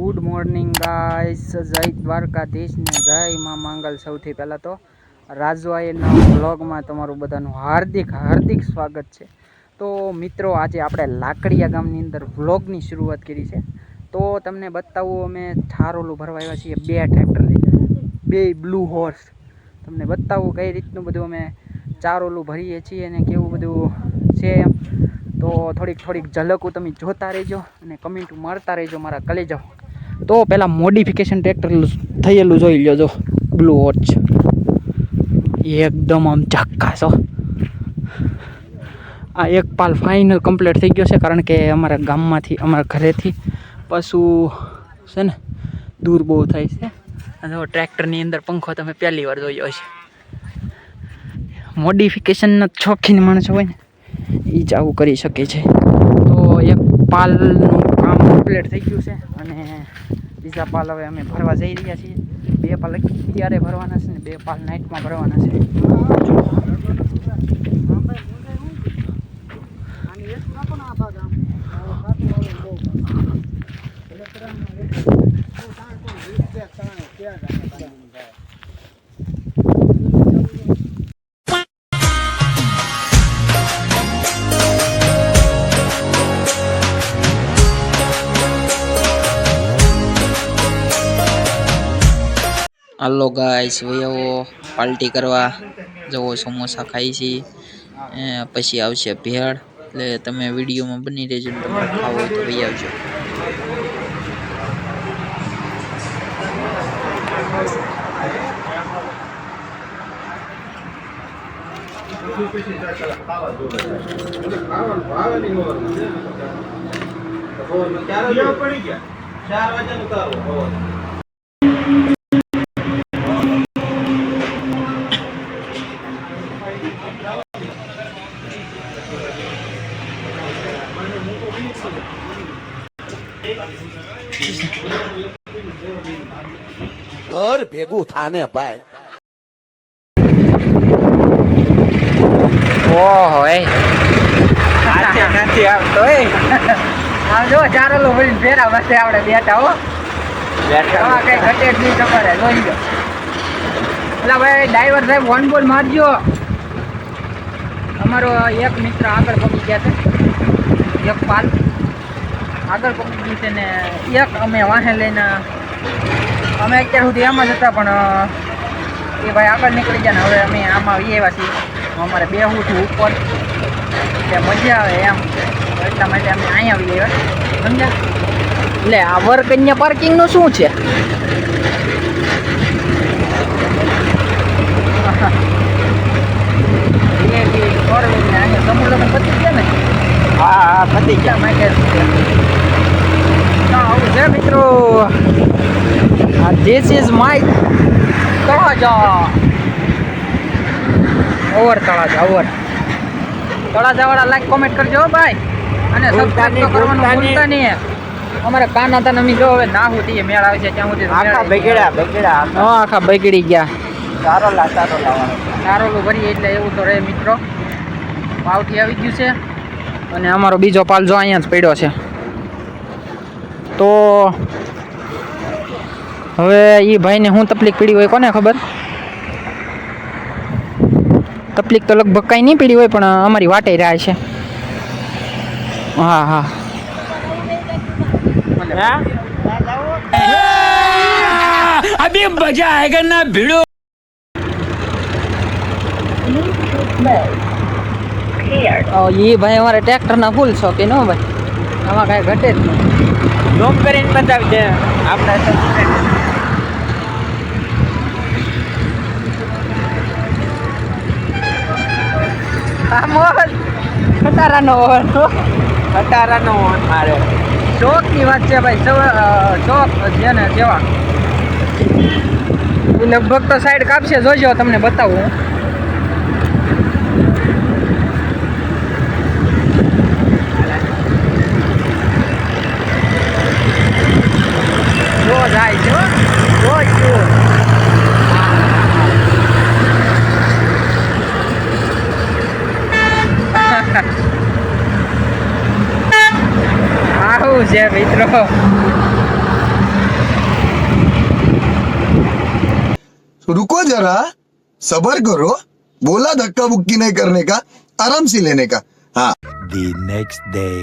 Good morning guys, જય દ્વારકાધીશ ને જય મા મંગલ સૌથી પહેલાં તો રાજવાઈના બ્લોગમાં તમારું બધાનું હાર્દિક હાર્દિક સ્વાગત છે. તો મિત્રો, આજે આપણે લાકડિયા ગામની અંદર વ્લોગની શરૂઆત કરી છે. તો તમને બતાવું, અમે ઠારોલું ભરવા આવ્યા છીએ બે ટ્રેક્ટર લઈને. બે બ્લુ હોર્સ તમને બતાવું કઈ રીતનું બધું અમે ચારોલું ભરીએ છીએ અને કેવું બધું છે એમ. તો થોડીક થોડીક ઝલકું તમે જોતા રહેજો અને કમેન્ટ મારતા રહેજો મારા કલેજાઓ. તો પહેલાં મોડિફિકેશન ટ્રેક્ટર થયેલું જોઈ લો જો. બ્લુ વોચ એકદમ આમ હો. આ એક પાલ ફાઇનલ કમ્પ્લીટ થઈ ગયો છે કારણ કે અમારા ગામમાંથી, અમારા ઘરેથી પશુ છે ને, દૂર બહુ થાય છે. અને ટ્રેક્ટરની અંદર પંખો તમે પહેલી વાર જોયો છે મોડિફિકેશનના શોખીન માણસો હોય ને એ જ આવું કરી શકે છે. તો એક પાલનું કામ કમ્પ્લીટ થઈ ગયું છે અને બીજા પાલ હવે અમે ભરવા જઈ રહ્યા છીએ. બે પાલ અત્યારે ભરવાના છે ને બે પાલ નાઇટમાં ભરવાના છે. હાલો ગાઈસ વયવો પાર્ટી કરવા જવો સમોસા ખાઈ છી. પછી આવશે ભેળ, એટલે તમે વિડીયોમાં બની રહેજો ને તમારે ખાવું તો વહી આવજો. ઘર ભેગું થાને ભાઈ. ઓહો એ. નથી આવતો એ. આમ જો ચારેલો ભરીને ફેરા વચ્ચે આપણે બેઠા હો. બેઠા. કઈ ઘટે જ નહીં તમારે જોઈ લો. એટલે ભાઈ ડ્રાઈવર સાહેબ વન બોલ મારજો. અમારો એક મિત્ર આગળ પગી ગયા છે. એક પાલ. આગળ પગી ગયું છે ને એક અમે વાહે લઈને અમે અત્યાર સુધી એમ જ હતા પણ એ ભાઈ આગળ નીકળી ગયા ને હવે અમે આમાં આવીએ એવા છીએ. અમારે બેહવું છું ઉપર. કે મજા આવે એમ. એટલા માટે અમે અહીંયા આવી ગયા. સમજ્યા? એટલે આ વર્ક અહીંયા પાર્કિંગનું શું છે? હા હા પતી ગયા. માટે આવું છે મિત્રો. This is my Talaja. Over Talaja over. તળાજાવાળા like comment કરજો હો ભાઈ. અને સબસ્ક્રાઇબ તો કરવાનું ભૂલતા નહીં અમારે કાન હતા અમે જો હવે ના સુધી મેળ આવે છે ત્યાં સુધી આખા બગડ્યા બગડ્યા. હા આખા બગડી ગયા. સારો લા સારો લાવવાનો લો ભરીએ એટલે એવું તો રહે મિત્રો. પાવઠી આવી ગયું છે. અને અમારો બીજો પાલ જો અહીંયા જ પડ્યો છે. તો હવે એ ભાઈને શું તકલીફ પડી હોય કોને ખબર? તકલીફ તો લગભગ કાંઈ નહીં પડી હોય પણ અમારી વાટે રહ્યા છે. હા હા. આયેગા ના ભીડો? એ ભાઈ અમારે ટ્રેક્ટરના ફૂલ શોખીન હો ભાઈ. આમાં કાંઈ ઘટે જ નહીં. ડોમ કરીને બતાવજે આપણે આ મોહન. ખટારાનો મોહન ખટારાનો મારે. શોખની વાત છે ભાઈ શોખ છે ને જેવા. લગભગ તો સાઈડ કાપશે જોજો તમને બતાવું. છે મિત્રો. रुको जरा सबर करो बोला धक्का बुक्की नहीं करने का आराम से लेने का हाँ The next day.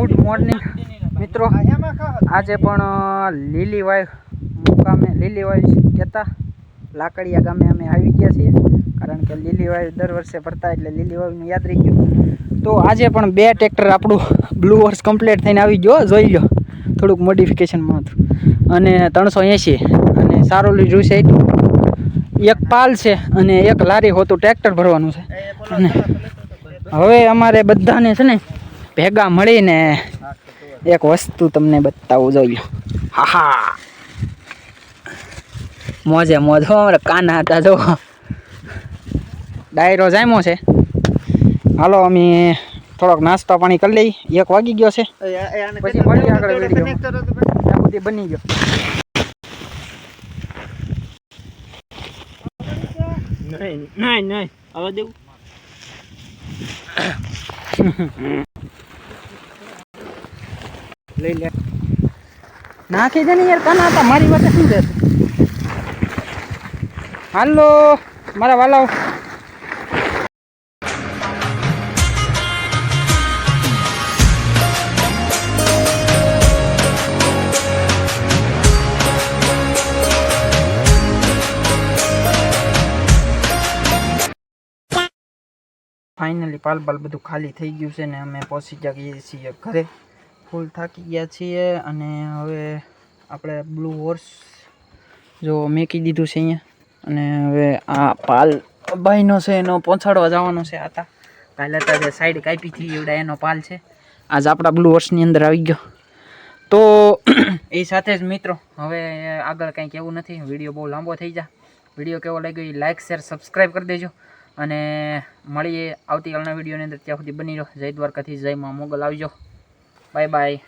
Good morning મિત્રો. આજે પણ લીલીવાય મુકામે લીલીવાય કહેતા લાકડીયા ગામે અમે આવી ગયા છીએ. કારણ કે લીલી વાઈફ દર વર્ષે ભરતા એટલે લીલી લીલીવાયનું યાદ રહી ગયું. તો આજે પણ બે ટ્રેક્ટર આપણું બ્લુ વર્ષ કમ્પ્લીટ થઈને આવી ગયો. જોઈ લો, થોડુંક મોડિફિકેશનમાં હતું અને ત્રણસો એંશી. અને સારોલી રૂ સાઈડ એક પાલ છે અને એક લારી હોતું ટ્રેક્ટર ભરવાનું છે. અને હવે અમારે બધાને છે ને ભેગા મળીને એક વસ્તુ તમને બતાવું, જોઈ લો. હા હા મોજે મોજ અમારે કાના હતા, જો. ડાયરો જામ્યો છે. હાલો અમે થોડોક નાસ્તો પાણી કરી લઈ. એક વાગી ગયો છે. પછી મળીએ આગળ વીડિયો ત્યાં બની ગયો. લઈ લે. નાખી દે ને યાર કાના હતા? મારી વાત શું છે? હાલો મારા વાલાઓ. ફાઇનલી પાલ પાલ બધું ખાલી થઈ ગયું છે ને અમે પહોંચી ગયા છીએ ઘરે. ફૂલ થાકી ગયા છીએ અને હવે આપણે બ્લુ હોર્સ જો મેકી દીધું છે અહીંયા. અને હવે આ પાલ ભાઈનો છે એનો પહોંચાડવા જવાનો છે આતા કાલે હતા જે સાઈડ કાપી હતી, એવડા એનો પાલ છે. આજ આપણા બ્લુ હોર્સની અંદર આવી ગયો. તો એ સાથે જ મિત્રો, હવે આગળ કંઈ કહેવું નથી. વીડિયો બહુ લાંબો થઈ જાય વીડિયો કેવો લાગ્યો એ લાઇક શેર સબસ્ક્રાઈબ કરી દેજો. અને મળીએ આવતીકાલના વિડીયોની અંદર. ત્યાં સુધી બની રહો. જય દ્વારકાથી જય મા મોગલ. આવજો. Bye bye.